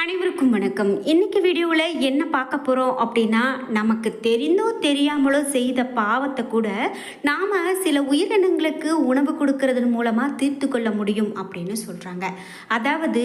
அனைவருக்கும் வணக்கம். இன்னைக்கு வீடியோவில் என்ன பார்க்க போகிறோம் அப்படின்னா நமக்கு தெரிந்தோ தெரியாமலோ செய்த பாவத்தை கூட நாம் சில உயிரினங்களுக்கு உணவு கொடுக்கறதன் மூலமாக தீர்த்து கொள்ள முடியும் அப்படின்னு சொல்கிறாங்க அதாவது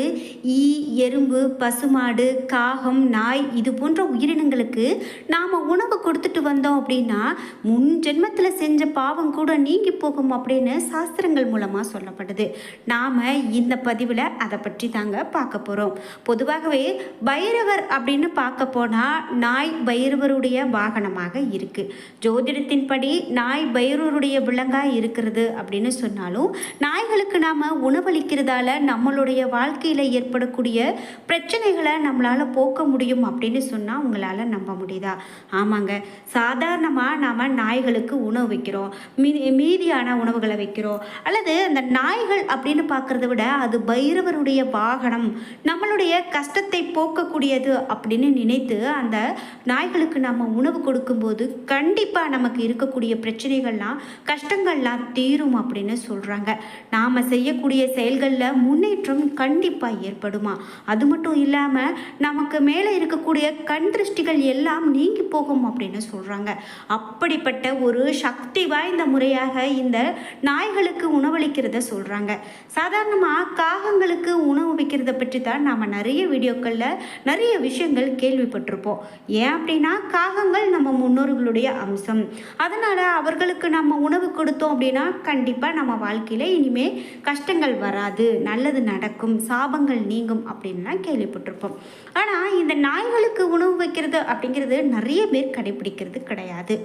ஈ எறும்பு பசுமாடு காகம் நாய் இது போன்ற உயிரினங்களுக்கு நாம் உணவு கொடுத்துட்டு வந்தோம் அப்படின்னா முன் ஜென்மத்தில் செஞ்ச பாவம் கூட நீங்கி போகும் அப்படின்னு சாஸ்திரங்கள் மூலமாக சொல்லப்படுது. நாம் இந்த பதிவில் அதை பற்றி தாங்க பார்க்க போகிறோம் பொதுவாக பொதுவாகவே பைரவர் அப்படின்னு பார்க்க போனால் நாய் பைரவருடைய வாகனமாக இருக்குது ஜோதிடத்தின்படி நாய் பைரவருடைய விலங்காக இருக்கிறது அப்படின்னு சொன்னாலும் நாய்களுக்கு நாம் உணவளிக்கிறதால நம்மளுடைய வாழ்க்கையில் ஏற்படக்கூடிய பிரச்சனைகளை நம்மளால் போக்க முடியும் அப்படின்னு சொன்னால் உங்களால் நம்ப முடியுதா? ஆமாங்க. சாதாரணமாக நாம் நாய்களுக்கு உணவு வைக்கிறோம். மீ மீதியான உணவுகளை வைக்கிறோம். அல்லது அந்த நாய்கள் அப்படின்னு பார்க்குறத விட அது பைரவருடைய வாகனம் நம்மளுடைய கஷ்ட கஷ்டத்தை போக்கக்கூடியது அப்படின்னு நினைத்து அந்த நாய்களுக்கு நம்ம உணவு கொடுக்கும்போது கண்டிப்பாக நமக்கு இருக்கக்கூடிய பிரச்சனைகள்லாம் கஷ்டங்கள்லாம் தீரும் அப்படின்னு சொல்கிறாங்க நாம் செய்யக்கூடிய செயல்களில் முன்னேற்றம் கண்டிப்பாக ஏற்படுமா? அது மட்டும் இல்லாமல் நமக்கு மேலே இருக்கக்கூடிய கண் திருஷ்டிகள் எல்லாம் நீங்கி போகும் அப்படின்னு சொல்கிறாங்க அப்படிப்பட்ட ஒரு சக்தி வாய்ந்த முறையாக இந்த நாய்களுக்கு உணவளிக்கிறத சொல்கிறாங்க சாதாரணமாக காகங்களுக்கு உணவு வைக்கிறத பற்றி தான் நாம் நிறைய வீடியோக்களில் நிறைய விஷயங்கள் கேள்விப்பட்டிருப்போம். ஏன் அப்படின்னா காகங்கள் நம்ம முன்னோர்களுடைய அம்சம். அதனால் அவர்களுக்கு நம்ம உணவு கொடுத்தோம் அப்படின்னா கண்டிப்பாக நம்ம வாழ்க்கையில் இனிமேல் கஷ்டங்கள் வராது நல்லது நடக்கும் சாபங்கள் நீங்கும் அப்படின்லாம் கேள்விப்பட்டிருப்போம். ஆனால் இந்த நாய்களுக்கு உணவு வைக்கிறது அப்படிங்கிறது நிறைய பேர் கடைபிடிக்கிறது கிடையாது.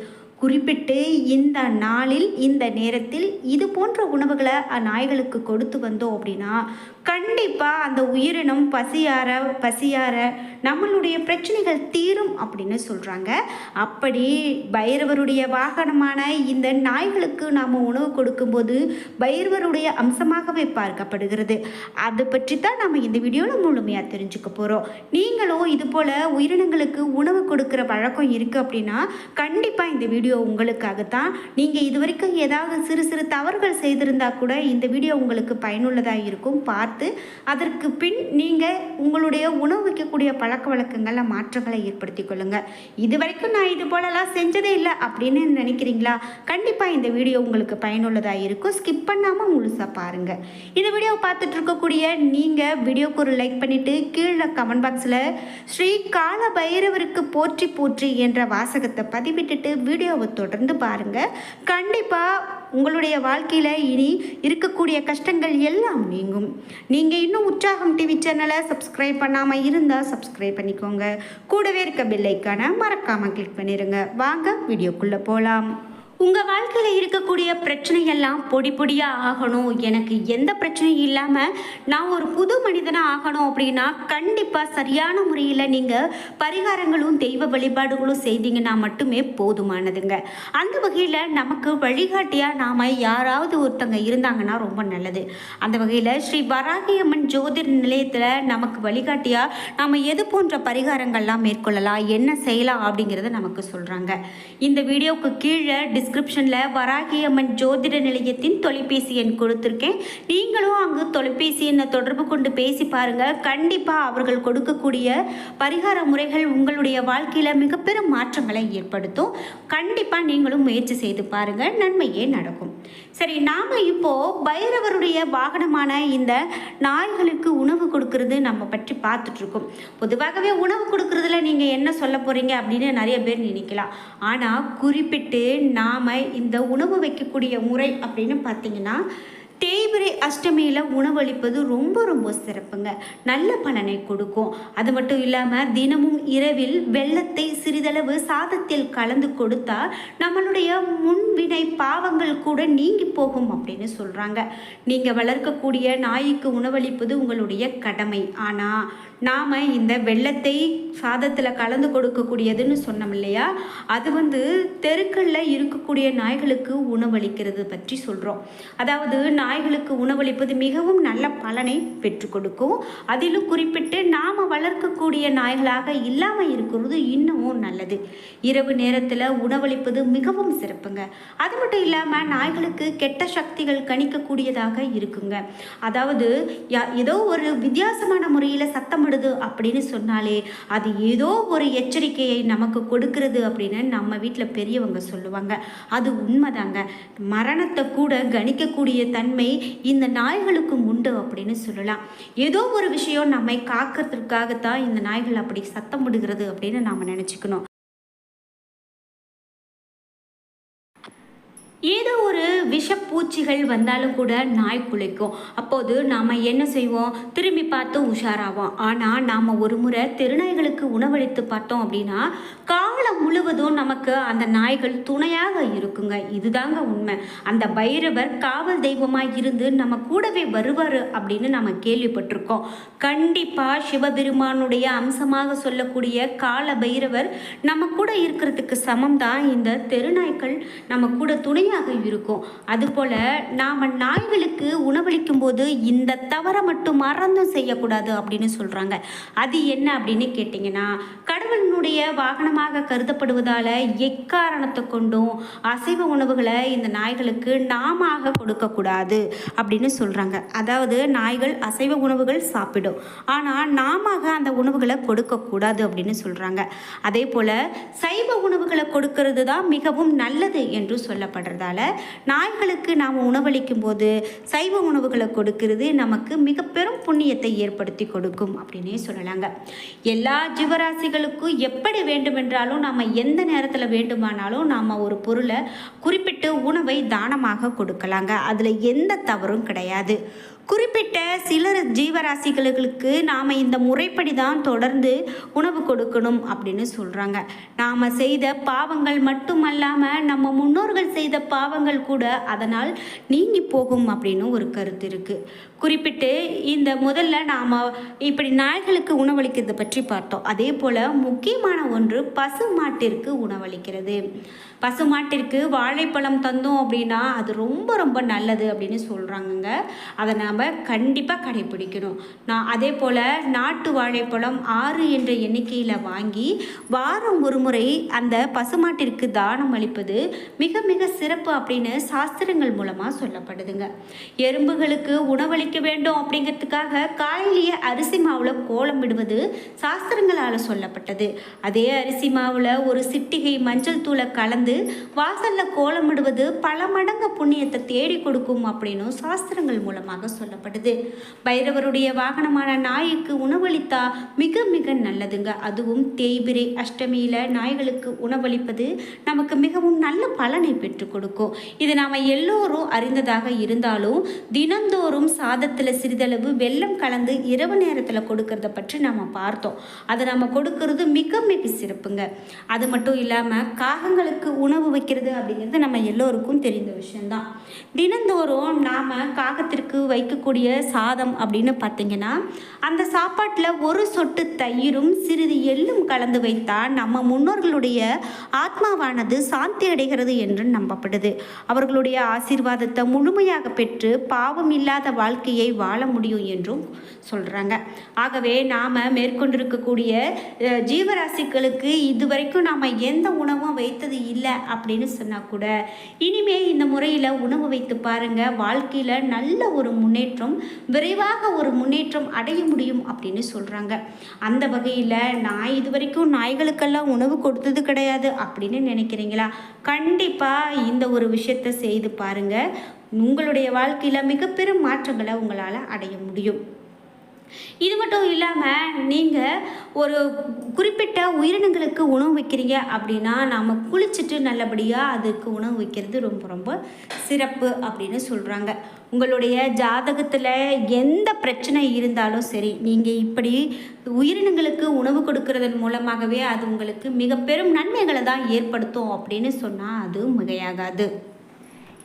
குறிப்பிட்டு இந்த நாளில் இந்த நேரத்தில் இது போன்ற உணவுகளை நாய்களுக்கு கொடுத்து வந்தோம் அப்படின்னா கண்டிப்பாக அந்த உயிரினம் பசியார பசியார நம்மளுடைய பிரச்சனைகள் தீரும் அப்படின்னு சொல்கிறாங்க அப்படி பைரவருடைய வாகனமான இந்த நாய்களுக்கு நாம் உணவு கொடுக்கும்போது பைரவருடைய அம்சமாகவே பார்க்கப்படுகிறது. அதை பற்றி தான் நம்ம இந்த வீடியோவில் முழுமையாக தெரிஞ்சுக்க போகிறோம் நீங்களும் இது போல் உயிரினங்களுக்கு உணவு கொடுக்குற வழக்கம் இருக்குது அப்படின்னா கண்டிப்பாக இந்த வீடியோ உங்களுக்காகத்தான். நீங்கள் இது வரைக்கும் ஏதாவது சிறு சிறு தவறுகள் செய்திருந்தால் கூட இந்த வீடியோ உங்களுக்கு பயனுள்ளதாக இருக்கும். பார்த்து அதற்கு பின் நீங்கள் உங்களுடைய உணவு வைக்கக்கூடிய பழக்க வழக்கங்களில் மாற்றங்களை ஏற்படுத்தி கொள்ளுங்கள் இது வரைக்கும் நான் இது போலலாம் செஞ்சதே இல்லை அப்படின்னு நினைக்கிறீங்களா? கண்டிப்பாக இந்த வீடியோ உங்களுக்கு பயனுள்ளதாக இருக்கும். ஸ்கிப் பண்ணாமல் முழுசாக பாருங்கள் இந்த வீடியோ பார்த்துட்டு இருக்கக்கூடிய நீங்கள் வீடியோக்கு ஒரு லைக் பண்ணிவிட்டு கீழே கமெண்ட் பாக்ஸில் ஸ்ரீ கால பைரவருக்கு போற்றி போற்றி என்ற வாசகத்தை பதிவிட்டுட்டு வீடியோவை தொடர்ந்து பாருங்கள் கண்டிப்பாக உங்களுடைய வாழ்க்கையில் இனி இருக்கக்கூடிய கஷ்டங்கள் எல்லாம் நீங்கும். நீங்கள் இன்னும் உற்சாகம் டிவி சேனலை சப்ஸ்கிரைப் பண்ணாமல் இருந்தால் சப்ஸ்கிரைப் பண்ணிக்கோங்க. கூடவே இருக்க பெல்லைக்கான மறக்காமல் கிளிக் பண்ணிடுங்க வாங்க வீடியோக்குள்ளே போகலாம் உங்கள் வாழ்க்கையில் இருக்கக்கூடிய பிரச்சனையெல்லாம் பொடி பொடியாக ஆகணும். எனக்கு எந்த பிரச்சனையும் இல்லாமல் நான் ஒரு புது மனிதனாக ஆகணும் அப்படின்னா கண்டிப்பாக சரியான முறையில் நீங்கள் பரிகாரங்களும் தெய்வ வழிபாடுகளும் செய்தீங்கன்னா மட்டுமே போதுமானதுங்க. அந்த வகையில் நமக்கு வழிகாட்டியாக நாம் யாராவது ஒருத்தங்க இருந்தாங்கன்னா ரொம்ப நல்லது. அந்த வகையில் ஸ்ரீ வராகியம்மன் ஜோதிர் நிலையத்தில் நமக்கு வழிகாட்டியாக நாம் எது போன்ற பரிகாரங்கள்லாம் மேற்கொள்ளலாம் என்ன செய்யலாம் அப்படிங்கிறத நமக்கு சொல்கிறாங்க இந்த வீடியோவுக்கு கீழே டிஸ்கிரிப்ஷனில் வராகியம்மன் ஜோதிட நிலையத்தின் தொலைபேசி எண் கொடுத்துருக்கேன். நீங்களும் அங்கு தொலைபேசி எண்ணை தொடர்பு கொண்டு பேசி பாருங்கள் கண்டிப்பாக அவர்கள் கொடுக்கக்கூடிய பரிகார முறைகள் உங்களுடைய வாழ்க்கையில் மிகப்பெரும் மாற்றங்களை ஏற்படுத்தும். கண்டிப்பாக நீங்களும் முயற்சி செய்து பாருங்கள் நன்மையே நடக்கும். சரி நாம் இப்போது பைரவருடைய வாகனமான இந்த நாய்களுக்கு உணவு கொடுக்கறது நம்ம பற்றி பார்த்துட்ருக்கோம். பொதுவாகவே உணவு கொடுக்கறதுல நீங்கள் என்ன சொல்ல போகிறீங்க அப்படின்னு நிறைய பேர் நினைக்கலாம். ஆனால் குறிப்பிட்டு நாம் இந்த உணவு வைக்கக்கூடிய முறை அப்படின்னு பார்த்தீங்கன்னா தேய்பிரை அஷ்டமியில் உணவளிப்பது ரொம்ப ரொம்ப சிறப்புங்க. நல்ல பலனை கொடுக்கும். அது மட்டும் இல்லாமல் தினமும் இரவில் வெள்ளத்தை சிறிதளவு சாதத்தில் கலந்து கொடுத்தா நம்மளுடைய முன்வினை பாவங்கள் கூட நீங்கி போகும் அப்படின்னு சொல்கிறாங்க நீங்கள் வளர்க்கக்கூடிய நாய்க்கு உணவளிப்பது உங்களுடைய கடமை. ஆனால் நாம் இந்த வெள்ளத்தை சாதத்தில் கலந்து கொடுக்கக்கூடியதுன்னு சொன்னோம் இல்லையா? அது வந்து தெருக்களில் இருக்கக்கூடிய நாய்களுக்கு உணவளிக்கிறது பற்றி சொல்கிறோம் அதாவது நாய்களுக்கு உணவளிப்பது மிகவும் நல்ல பலனை பெற்று கொடுக்கும். அதிலும் குறிப்பிட்டு நாம் வளர்க்கக்கூடிய நாய்களாக இல்லாமல் இருக்கிறது இன்னமும் நல்லது. இரவு நேரத்தில் உணவளிப்பது மிகவும் சிறப்புங்க. அது மட்டும் இல்லாமல் நாய்களுக்கு கெட்ட சக்திகள் கணிக்கக்கூடியதாக இருக்குங்க. அதாவது யா- ஏதோ ஒரு வித்தியாசமான முறையில் சத்தம் சத்தமிடுது அப்படின்னு சொன்னாலே அது ஏதோ ஒரு எச்சரிக்கையை நமக்கு கொடுக்கறது அப்படின்னு நம்ம வீட்டில் பெரியவங்க சொல்லுவாங்க. அது உண்மைதாங்க. மரணத்தை கூட கணிக்கக்கூடிய தன்மை இந்த நாய்களுக்கும் உண்டு அப்படின்னு சொல்லலாம். ஏதோ ஒரு விஷயம் நம்மை காக்கிறதுக்காகத்தான் இந்த நாய்கள் அப்படி சத்தம் விடுகிறது அப்படின்னு நாம் நினச்சிக்கணும். ஏதோ ஒரு விஷப்பூச்சிகள் வந்தாலும் கூட நாய் குளிக்கும் அப்போது நாம் என்ன செய்வோம்? திரும்பி பார்த்து உஷாராவோம். ஆனால் நாம் ஒரு முறை தெருநாய்களுக்கு உணவளித்து பார்த்தோம் அப்படின்னா காலம் முழுவதும் நமக்கு அந்த நாய்கள் துணையாக இருக்குங்க. இதுதாங்க உண்மை. அந்த பைரவர் காவல் தெய்வமாக இருந்து நம்ம கூடவே வருவார் அப்படின்னு நம்ம கேள்விப்பட்டிருக்கோம். கண்டிப்பாக சிவபெருமானுடைய அம்சமாக சொல்லக்கூடிய கால பைரவர் நம்ம கூட இருக்கிறதுக்கு சமம் தான் இந்த தெருநாய்கள் நம்ம கூட துணையாக இருக்கும். அதுபோல் நாம் நாய்களுக்கு உணவளிக்கும் போது இந்த தவறை மட்டும் மறந்தும் செய்யக்கூடாது அப்படின்னு சொல்கிறாங்க அது என்ன அப்படின்னு கேட்டிங்கன்னா கடவுளினுடைய வாகனமாக கருதப்படுவதால் எக்காரணத்தை கொண்டும் அசைவ உணவுகளை இந்த நாய்களுக்கு நாம கொடுக்கக்கூடாது அப்படின்னு சொல்கிறாங்க அதாவது நாய்கள் அசைவ உணவுகள் சாப்பிடும். ஆனால் நாம அந்த உணவுகளை கொடுக்கக்கூடாது அப்படின்னு சொல்கிறாங்க அதே போல் சைவ உணவுகளை கொடுக்கறது தான் மிகவும் நல்லது என்று சொல்லப்படுறது. இருக்கிறதால நாய்களுக்கு நாம் உணவளிக்கும் போது சைவ உணவுகளை கொடுக்கிறது நமக்கு மிக பெரும் புண்ணியத்தை ஏற்படுத்தி கொடுக்கும் அப்படின்னே சொல்லலாங்க. எல்லா ஜீவராசிகளுக்கும் எப்படி வேண்டுமென்றாலும் நாம் எந்த நேரத்தில் வேண்டுமானாலும் நாம் ஒரு பொருளை குறிப்பிட்டு உணவை தானமாக கொடுக்கலாங்க. அதில் எந்த தவறும் கிடையாது. குறிப்பிட்ட சில ஜீவராசிகளுக்கு நாம் இந்த முறைப்படி தான் தொடர்ந்து உணவு கொடுக்கணும் அப்படின்னு சொல்கிறாங்க நாம் செய்த பாவங்கள் மட்டுமல்லாமல் நம்ம முன்னோர்கள் செய்த பாவங்கள் கூட அதனால் நீங்கி போகும் அப்படின்னு ஒரு கருத்து இருக்குது குறிப்பிட்டு இந்த முதல்ல நாம் இப்படி நாய்களுக்கு உணவளிக்கிறதை பற்றி பார்த்தோம். அதே போல் முக்கியமான ஒன்று பசு மாட்டிற்கு உணவளிக்கிறது. பசு மாட்டிற்கு வாழைப்பழம் தந்தோம் அப்படின்னா அது ரொம்ப ரொம்ப நல்லது அப்படின்னு சொல்கிறாங்கங்க அதை நம்ம கண்டிப்பாக கடைபிடிக்கணும் நான் அதே போல் நாட்டு வாழைப்பழம் ஆறு என்ற எண்ணிக்கையில் வாங்கி வாரம் ஒரு முறை அந்த பசுமாட்டிற்கு தானம் அளிப்பது மிக மிக சிறப்பு அப்படின்னு சாஸ்திரங்கள் மூலமாக சொல்லப்படுதுங்க. எறும்புகளுக்கு உணவளிக்க வேண்டும் அப்படிங்கிறதுக்காக காயிலேயே அரிசி மாவில் கோலம் விடுவது சாஸ்திரங்களால் சொல்லப்பட்டது. அதே அரிசி மாவில் ஒரு சிட்டிகை மஞ்சள் தூளை கலந்து வாசலில் கோலமிடுவது பல மடங்கு புண்ணியத்தை தேடி கொடுக்கும் அப்படின்னும் சாஸ்திரங்கள் மூலமாக சொல்லப்படுது. பைரவருடைய வாகனமான நாய்க்கு உணவளித்தா மிக மிக நல்லதுங்க. அதுவும் தேய்பிரை அஷ்டமியில் நாய்களுக்கு உணவளிப்பது நமக்கு மிகவும் நல்ல பலனை பெற்றுக் கொடுக்கும். இது நாம் எல்லோரும் அறிந்ததாக இருந்தாலும் தினந்தோறும் சாதத்தில் சிறிதளவு வெள்ளம் கலந்து இரவு நேரத்தில் கொடுக்கறத பற்றி நம்ம பார்த்தோம். அதை நம்ம கொடுக்கறது மிக மிக சிறப்புங்க. அது மட்டும் இல்லாமல் காகங்களுக்கு உணவு வைக்கிறது அப்படிங்கிறது நம்ம எல்லோருக்கும் தெரிந்த விஷயம்தான். தினந்தோறும் நாம் காகத்திற்கு வைக்கக்கூடிய சாதம் அப்படின்னு பார்த்தீங்கன்னா அந்த சாப்பாட்டில் ஒரு சொட்டு தயிரும் சிறிது எள்ளும் கலந்து வைத்தால் நம்ம முன்னோர்களுடைய ஆத்மாவானது சாந்தி அடைகிறது என்று நம்பப்படுது. அவர்களுடைய ஆசீர்வாதத்தை முழுமையாக பெற்று பாவம் இல்லாத வாழ்க்கையை வாழ முடியும் என்றும் சொல்கிறாங்க ஆகவே நாம் மேற்கொண்டிருக்கக்கூடிய ஜீவராசிகளுக்கு இதுவரைக்கும் நாம் எந்த உணவும் வைத்தது இல்லை அப்படின்னு சொன்னால் கூட இனிமே இந்த முறையில் உணவு வைத்து பாருங்கள் வாழ்க்கையில் நல்ல ஒரு முன்னேற்றம் விரைவாக ஒரு முன்னேற்றம் அடைய முடியும் அப்படின்னு சொல்கிறாங்க அந்த வகையில் நான் இது வரைக்கும் நாய்களுக்கெல்லாம் உணவு கொடுத்தது கிடையாது அப்படின்னு நினைக்கிறீங்களா? கண்டிப்பாக இந்த ஒரு விஷயத்தை செய்து பாருங்கள் உங்களுடைய வாழ்க்கையில் மிகப்பெரும் மாற்றங்களை உங்களால் அடைய முடியும். இது மட்டும் இல்லாமல் நீங்கள் ஒரு குறிப்பிட்ட உயிரினங்களுக்கு உணவு வைக்கிறீங்க அப்படின்னா நாம் குளிச்சுட்டு நல்லபடியாக அதுக்கு உணவு வைக்கிறது ரொம்ப ரொம்ப சிறப்பு அப்படின்னு சொல்கிறாங்க உங்களுடைய ஜாதகத்தில் எந்த பிரச்சனை இருந்தாலும் சரி நீங்கள் இப்படி உயிரினங்களுக்கு உணவு கொடுக்கறதன் மூலமாகவே அது உங்களுக்கு மிக பெரும் நன்மைகளை தான் ஏற்படுத்தும் அப்படின்னு சொன்னால் அது மிகையாகாது.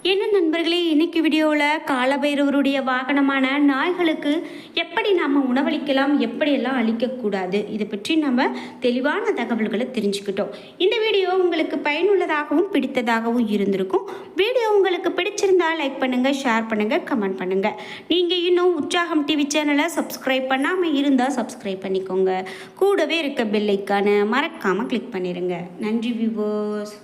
என்ன நண்பர்களே இன்னைக்கு வீடியோவில் காலபைரவருடைய வாகனமான நாய்களுக்கு எப்படி நாம் உணவளிக்கலாம் எப்படியெல்லாம் அளிக்கக்கூடாது இதை பற்றி நம்ம தெளிவான தகவல்களை தெரிஞ்சுக்கிட்டோம். இந்த வீடியோ உங்களுக்கு பயனுள்ளதாகவும் பிடித்ததாகவும் இருந்திருக்கும். வீடியோ உங்களுக்கு பிடிச்சிருந்தால் லைக் பண்ணுங்கள் ஷேர் பண்ணுங்கள் கமெண்ட் பண்ணுங்கள் நீங்கள் இன்னும் உற்சாகம் டிவி சேனலை சப்ஸ்கிரைப் பண்ணாமல் இருந்தால் சப்ஸ்கிரைப் பண்ணிக்கோங்க. கூடவே இருக்க பெல்லைக்கான மறக்காமல் கிளிக் பண்ணிடுங்க நன்றி விவோஸ்